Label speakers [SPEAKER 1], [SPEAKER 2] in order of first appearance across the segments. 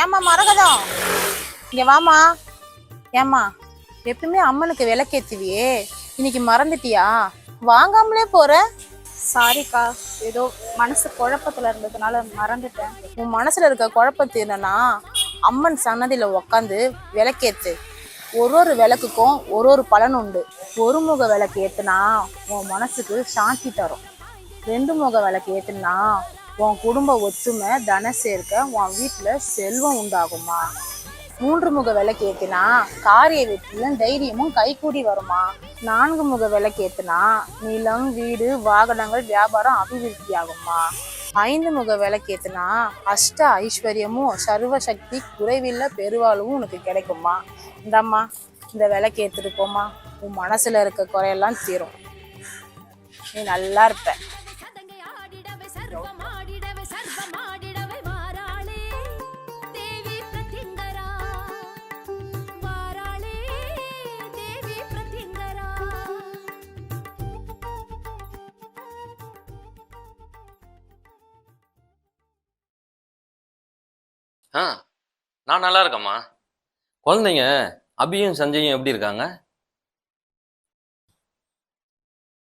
[SPEAKER 1] ஏம்மா மரகதம்? இங்க வாமா ஏம்மா எப்பவுமே அம்மனுக்கு விளக்கேத்துவியே. இன்னைக்கு மறந்துட்டியா? வாங்காமலே போற?
[SPEAKER 2] சாரிக்கா ஏதோ மனசு குழப்பத்துல இருந்ததுனால மறந்துட்டேன்.
[SPEAKER 1] உன் மனசுல இருக்க குழப்பத்து என்னன்னா அம்மன் சன்னதியில உக்காந்து விளக்கேத்து. ஒரு ஒரு விளக்குக்கும் ஒரு ஒரு பலன் உண்டு. ஒரு முக விளக்கு ஏத்துனா உன் மனசுக்கு சாந்தி தரும். ரெண்டு முக விளக்கு ஏத்துனா உன் குடும்ப ஒத்துமை தன சேர்க்க உன் வீட்டில் செல்வம் உண்டாகுமா? மூன்று முக விளக்கு ஏத்தினா காரிய வெற்றியும் தைரியமும் கைகூடி வருமா? நான்கு முக விளக்கு ஏத்துனா நிலம் வீடு வாகனங்கள் வியாபாரம் அபிவிருத்தி ஆகுமா ஐந்து முக விளக்கேத்துனா அஷ்ட ஐஸ்வர்யமும் சர்வ சக்தி குறைவில்ல பெருவாழ்வும் உனக்கு கிடைக்குமா? இந்தாம்மா இந்த விளக்கு ஏற்றுட்டு போம்மா. உன் மனசில் இருக்க குறையெல்லாம் தீரும். நீ நல்லா இருப்ப.
[SPEAKER 3] ஆ நான் நல்லா இருக்கேம்மா. குழந்தைங்க அபியும் சஞ்சயும் எப்படி இருக்காங்க?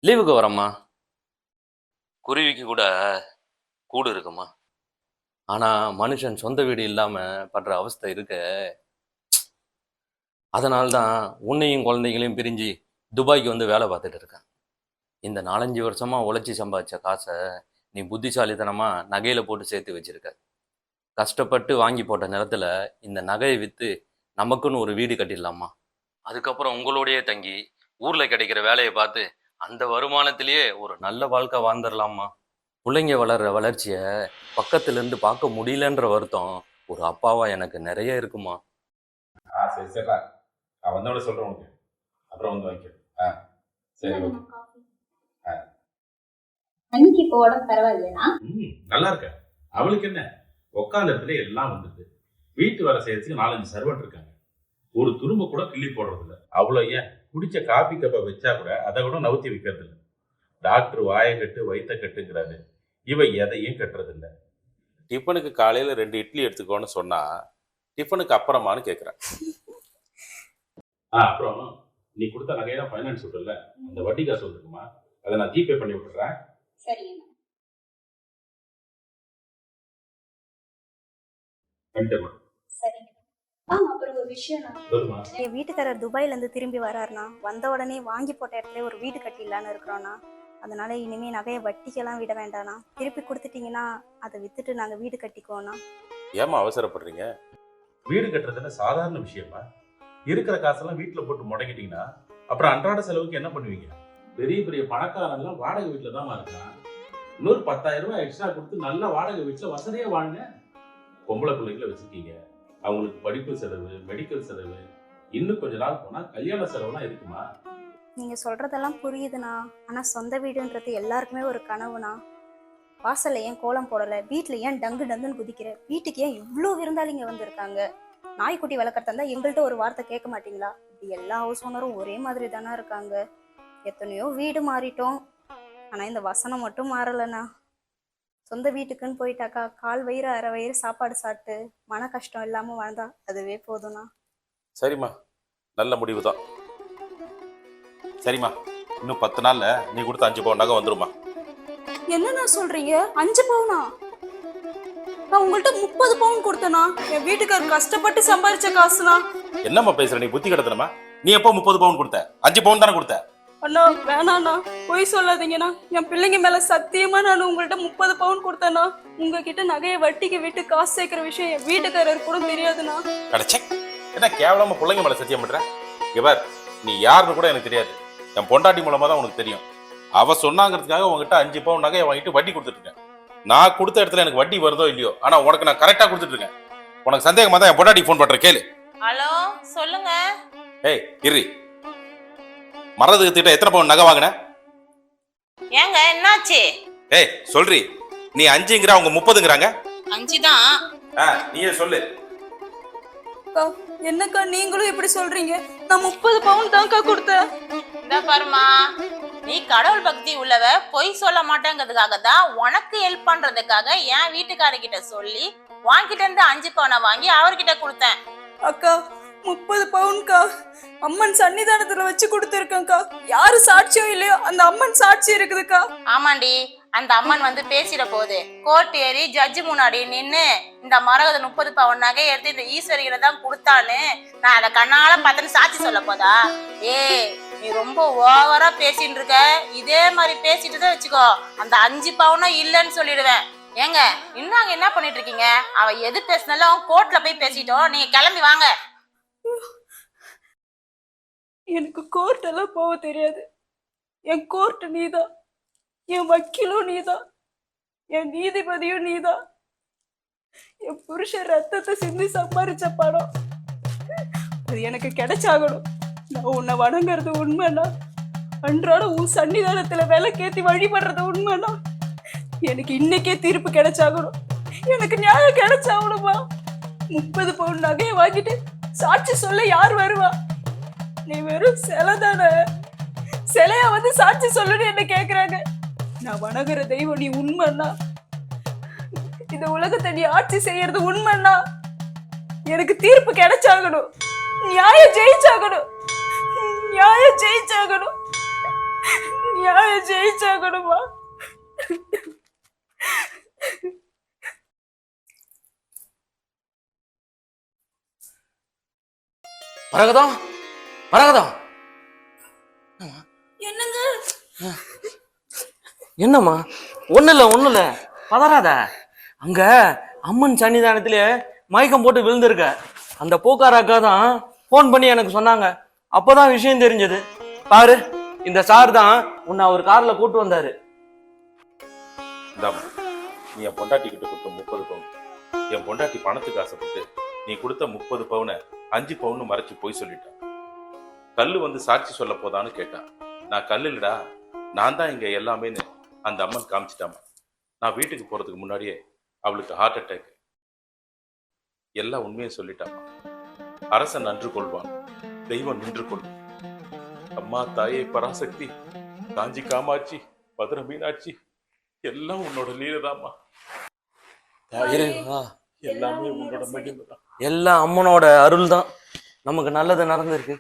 [SPEAKER 3] லீவுக்கு வரம்மா. குருவிக்கு கூட கூடு இருக்குமா ஆனா மனுஷன் சொந்த வீடு இல்லாம படுற அவஸ்தை இருக்க. அதனால்தான் உன்னையும் குழந்தைகளையும் பிரிஞ்சு துபாய்க்கு வந்து வேலை பார்த்துட்டு இருக்கேன். இந்த நாலஞ்சு வருஷமா உழைச்சி சம்பாதிச்ச காசை நீ புத்திசாலித்தனமா நகையில போட்டு சேர்த்து வச்சிருக்க. கஷ்டப்பட்டு வாங்கி போட்ட நிலத்துல இந்த நகையை விற்று நமக்குன்னு ஒரு வீடு கட்டிடலாமா? அதுக்கப்புறம் உங்களோடயே தங்கி ஊர்ல கிடைக்கிற வேலையை பார்த்து அந்த வருமானத்திலேயே ஒரு நல்ல வாழ்க்கை வாழ்ந்துடலாமா? பிள்ளைங்க வளர்ற வளர்ச்சியை பக்கத்துல இருந்து பார்க்க முடியலன்ற வருத்தம் ஒரு அப்பாவா எனக்கு நிறைய இருக்குமா?
[SPEAKER 4] ஆ சரி சரிடா நான் வந்தோட சொல்கிறேன் உனக்கு. அப்புறம் வந்து வாங்கிக்க ஆ சரி ஓகே.
[SPEAKER 2] அன்னைக்கு இப்போ உடம்பு பரவாயில்லையா?
[SPEAKER 4] ம் நல்லா இருக்க அவளுக்கு என்ன? உட்காந்த இடத்துல எல்லாம் வந்துடுது வீட்டு வேலை செய்யறதுக்கு நாலஞ்சு சர்வெண்ட் இருக்காங்க. ஒரு துரும்ப கூட கிள்ளி போடுறதில்ல. அவ்வளோ ஏன்? குடிச்ச காபி கப்பை வச்சா கூட அதை கூட நவுத்தி வைக்கிறது இல்ல டாக்டர் வாயை கட்டு வயித்த கட்டுங்கிறாரு. இவை எதையும் கட்டுறதில்ல. டிஃபனுக்கு காலையில் ரெண்டு இட்லி எடுத்துக்கோன்னு சொன்னால் டிஃபனுக்கு அப்புறமான்னு கேட்குறேன் ஆ அப்புறம் நீ கொடுத்த நகையெல்லாம் ஃபைனான்ஸ் விட்டுல அந்த வட்டி காசு வந்துருக்குமா? அதை நான் ஜிபே பண்ணி விட்டுறேன்.
[SPEAKER 2] என் வீட்டுக்காரர் துபாயில இருந்து திரும்பி வராருண்ணா. வந்த உடனே வாங்கி போட்ட இடத்துல ஒரு வீடு கட்டிடலான்னு இருக்கிறோண்ணா. அதனால இனிமே நகையை வட்டிக்கெல்லாம் விட வேண்டாண்ணா. திருப்பி கொடுத்துட்டீங்கன்னா அதை வித்துட்டு நாங்க வீடு கட்டிக்குவோண்ணா
[SPEAKER 4] ஏமா அவசரப்படுறீங்க? வீடு கட்டுறதுல சாதாரண விஷயமா? இருக்கிற காசெல்லாம் வீட்டுல போட்டு முடங்கிட்டீங்கன்னா அப்புறம் அன்றாட செலவுக்கு என்ன பண்ணுவீங்க? பெரிய பெரிய பணக்காரன்லாம் வாடகை வீட்டுல தான் இருக்கான். இன்னொரு பத்தாயிரம் ரூபாய் எக்ஸ்ட்ரா கொடுத்து நல்ல வாடகை வீட்டுல வசதியா வாழுங்க. பொம்பளை பிள்ளைகளை வச்சுருக்கீங்க. அவங்களுக்கு படிப்பு செலவு மெடிக்கல் செலவு இன்னும் கொஞ்ச நாள் போனால் கல்யாண செலவுலாம் இருக்குமா?
[SPEAKER 2] நீங்கள் சொல்கிறதெல்லாம் புரியுதுண்ணா. ஆனால் சொந்த வீடுன்றது எல்லாருக்குமே ஒரு கனவுண்ணா. வாசல்ல ஏன் கோலம் போடலை? வீட்டில் ஏன் டங்கு டங்குன்னு குதிக்கிற? வீட்டுக்கு ஏன் இவ்வளோ விருந்தாளிங்க வந்திருக்காங்க? நாய்க்குட்டி வளர்க்குறதா இருந்தால் எங்கள்கிட்ட ஒரு வார்த்தை கேட்க மாட்டீங்களா? இப்படி எல்லா ஹவுஸ் ஓனரும் ஒரே மாதிரி தானே இருக்காங்க. எத்தனையோ வீடு மாறிட்டோம். ஆனால் இந்த வசனம் மட்டும் மாறலைண்ணா. சொந்த வீட்டுக்குன்னு போயிட்டாக்கா கால் வயிறு அரை வயிறு சாப்பாடு சாப்பிட்டு மன கஷ்டம் இல்லாம வாழ்ந்தா அதுவே போதும்ண்ணா.
[SPEAKER 4] சரிம்மா. நல்ல முடிவு தான் சரிம்மா. இன்னும் பத்து நாள்ல நீ கொடுத்த அஞ்சு பவுன் நகை வந்துருமா
[SPEAKER 2] என்னண்ணா சொல்றீங்க? அஞ்சு பவுனா? நான் உங்கள்ட்ட முப்பது பவுன் கொடுத்தேனா என் வீட்டுக்காரர் கஷ்டப்பட்டு சம்பாதிச்ச காசுனா
[SPEAKER 4] என்னம்மா பேசுற? நீ புத்தி கிடத்தனமா? நீ எப்போ முப்பது பவுன் கொடுத்த? அஞ்சு பவுன் தானே கொடுத்த?
[SPEAKER 2] அண்ணா வேணாண்ணா. பொய் சொல்லாதீங்கண்ணா. என் பிள்ளைங்க மேல சத்தியமா நான் உங்கள்ட்ட முப்பது பவுன் கொடுத்தேண்ணா. உங்ககிட்ட நகையை வட்டிக்கு விட்டு காசு சேர்க்கிற விஷயம் என் வீட்டுக்காரர் கூட தெரியாதுண்ணா.
[SPEAKER 4] கிடைச்சே என்ன கேவலமா பிள்ளைங்க மேல சத்தியம் பண்ற? இவர் நீ யாருன்னு கூட எனக்கு தெரியாது. என் பொண்டாட்டி மூலமா தான் உனக்கு தெரியும். அவ சொன்னாங்கிறதுக்காக உங்ககிட்ட அஞ்சு பவுன் நகையை வாங்கிட்டு வட்டி கொடுத்துட்டு இருக்கேன். நான் கொடுத்த இடத்துல எனக்கு வட்டி வருதோ இல்லையோ ஆனா உனக்கு நான் கரெக்டா கொடுத்துட்டு இருக்கேன். உனக்கு சந்தேகமா தான் என் பொண்டாட்டி ஃபோன் பண்றேன் கேளு.
[SPEAKER 1] ஹலோ சொல்லுங்க.
[SPEAKER 4] ஏய் இரு. மறதுக்கு திட்ட எத்தனை பவுன் நகை வாங்கின?
[SPEAKER 1] ஏங்க என்னாச்சு?
[SPEAKER 4] ஏய் சொல்றி. நீ அஞ்சுங்கிற அவங்க முப்பதுங்கிறாங்க.
[SPEAKER 1] அஞ்சு தான்
[SPEAKER 4] ஆ நீயே சொல்லு.
[SPEAKER 2] என்னக்கா நீங்களும் இப்படி சொல்றீங்க? நான் முப்பது பவுன் தான்க்கா கொடுத்தேன்.
[SPEAKER 1] இந்த பாருமா நீ கடவுள் பக்தி உள்ளவ பொய் சொல்ல மாட்டேங்கிறதுக்காக தான் உனக்கு ஹெல்ப் பண்றதுக்காக என் வீட்டுக்காரர்கிட்ட சொல்லி
[SPEAKER 5] வாங்கிட்ட இருந்து அஞ்சு பவுனை வாங்கி அவர்கிட்ட கொடுத்தேன்.
[SPEAKER 6] அக்கா முப்பது பவுன்க்கா அம்மன் சன்னிதானத்துல வச்சு கொடுத்துருக்கேன்க்கா யாரு சாட்சியோ இல்லையோ அந்த அம்மன் சாட்சி இருக்குதுக்கா.
[SPEAKER 5] ஆமாண்டி அந்த அம்மன் வந்து பேசிட போகுது. கோர்ட் ஏறி ஜட்ஜி முன்னாடி நின்னு இந்த மரகத முப்பது பவுன் நகை எடுத்து இந்த ஈஸ்வரிகளை தான் கொடுத்தான்னு நான் அதை கண்ணால பார்த்தேன்னு சாட்சி சொல்ல போதா? ஏ நீ ரொம்ப ஓவரா பேசிட்டு இருக்க. இதே மாதிரி பேசிட்டு தான் வச்சுக்கோ. அந்த அஞ்சு பவுனும் இல்லைன்னு சொல்லிடுவேன். ஏங்க இன்னும் அங்க என்ன பண்ணிட்டு இருக்கீங்க? அவ எது பேசினாலும் கோர்ட்ல போய் பேசிட்டோம். நீங்க கிளம்பி வாங்க.
[SPEAKER 6] எனக்கு கோர்ட் எல்லாம் போக தெரியாது. என் கோர்ட் நீதான். என் வக்கீலும் நீதான். என் நீதிபதியும் நீதான். என் புருஷன் ரத்தத்தை சிந்தி சம்பாரிச்ச படம் அது எனக்கு கிடைச்சாகணும். நான் உன்னை வணங்குறது உண்மைன்னா அன்றாட உன் சன்னிதானத்துல விலைக்கேத்தி வழிபடுறது உண்மைன்னா எனக்கு இன்னைக்கே தீர்ப்பு கிடைச்சாகணும். எனக்கு நியாயம் கிடைச்சாகணுமா? முப்பது பவுன் நகையை வாங்கிட்டு சாட்சி சொல்ல யார் வருவா? நீ வெறும் சிலை தானே. சிலையா வந்து சாட்சி சொல்லுன்னு என்ன கேக்குறாங்க? நான் வணங்குற தெய்வம் நீ உண்மைன்னா. இந்த உலகத்தை நீ ஆட்சி செய்யறது உண்மைன்னா. எனக்கு தீர்ப்பு கிடைச்சாகணும். நியாயம் ஜெயிச்சாகணும். நியாயம் ஜெயிச்சாகணும். நியாயம் ஜெயிச்சாகணுமா
[SPEAKER 3] மரகதம் மரகதம்
[SPEAKER 6] என்னங்க?
[SPEAKER 3] என்னம்மா? ஒண்ணு இல்ல ஒண்ணு இல்ல பதறாத. அங்க அம்மன் சன்னிதானத்திலே மயக்கம் போட்டு விழுந்திருக்க. அந்த பூக்கார அக்கா தான் ஃபோன் பண்ணி எனக்கு சொன்னாங்க. அப்பதான் விஷயம் தெரிஞ்சது. பாரு இந்த சார் தான் உன்னை அவர் கார்ல கூட்டு வந்தாரு.
[SPEAKER 4] இந்தாம்மா நீ என் பொண்டாட்டி கிட்ட கொடுத்த முப்பது பவுன். என் பொண்டாட்டி பணத்துக்கு ஆசைப்பட்டு நீ கொடுத்த முப்பது பவுனை அஞ்சு பவுன் மறைச்சு போய் சொல்லிட்டான். கல்லு வந்து சாட்சி சொல்ல போதான்னு கேட்டான் நான் கல்லு இல்லடா நான் தான் இங்க எல்லாமேன்னு அந்த அம்மன் காமிச்சிட்டாமா? நான் வீட்டுக்கு போறதுக்கு முன்னாடியே அவளுக்கு ஹார்ட் அட்டாக் எல்லாம் உண்மையை சொல்லிட்டாமா? அரசன் நன்று கொள்வான் தெய்வம் நின்று கொள்ளும். அம்மா தாயே பராசக்தி காஞ்சி காமாட்சி மதுரை மீனாட்சி எல்லாம் உன்னோட லீலதாம்மா. எல்லாமே உன்னோட மகிமை தான்
[SPEAKER 3] எல்லாம் அம்மனோட அருள் தான் நமக்கு நல்லது நடந்திருக்கு.